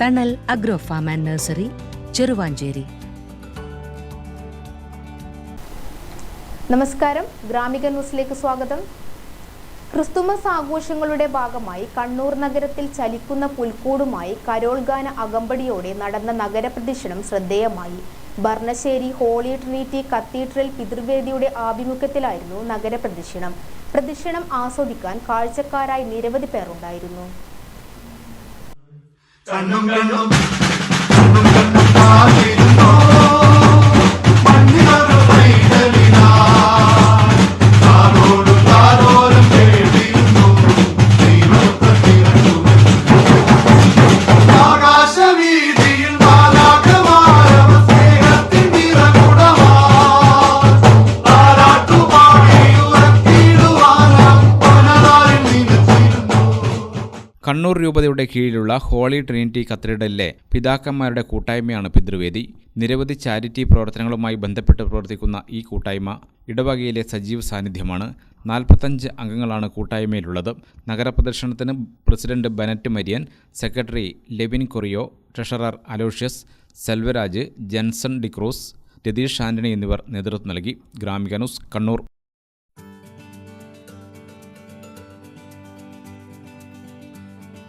Thanal agro farm and nursery Cheruvanchery നമസ്കാരം. ഗ്രാമിക ന്യൂസിലേക്ക് സ്വാഗതം. ക്രിസ്തുമസ് ആഘോഷങ്ങളുടെ ഭാഗമായി കണ്ണൂർ നഗരത്തിൽ ചലിക്കുന്ന പുൽക്കൂടുമായി കരോൾ ഗാന അകമ്പടിയോടെ നടന്ന നഗരപ്രദക്ഷിണം ശ്രദ്ധേയമായി. ഭർണശ്ശേരി ഹോളി ട്രിനിറ്റി കത്തീഡ്രൽ പിതൃവേദിയുടെ ആഭിമുഖ്യത്തിലായിരുന്നു നഗരപ്രദക്ഷിണം. പ്രദക്ഷിണം ആസ്വദിക്കാൻ കാഴ്ചക്കാരായി നിരവധി പേർ ഉണ്ടായിരുന്നു. Tan കണ്ണൂർ രൂപതയുടെ കീഴിലുള്ള ഹോളി ട്രിനിറ്റി കത്തീഡ്രലിലെ പിതാക്കന്മാരുടെ കൂട്ടായ്മയാണ് പിതൃവേദി. നിരവധി ചാരിറ്റി പ്രവർത്തനങ്ങളുമായി ബന്ധപ്പെട്ട് പ്രവർത്തിക്കുന്ന ഈ കൂട്ടായ്മ ഇടവകയിലെ സജീവ സാന്നിധ്യമാണ്. നാൽപ്പത്തഞ്ച് അംഗങ്ങളാണ് കൂട്ടായ്മയിലുള്ളത്. നഗരപ്രദർശനത്തിന് president Bennet Marian secretary Levin Correo treasurer Aloysius Selvaraj Jenson D'Cruz Ratheesh Antony എന്നിവർ നേതൃത്വം നൽകി. Gramika news Kannur.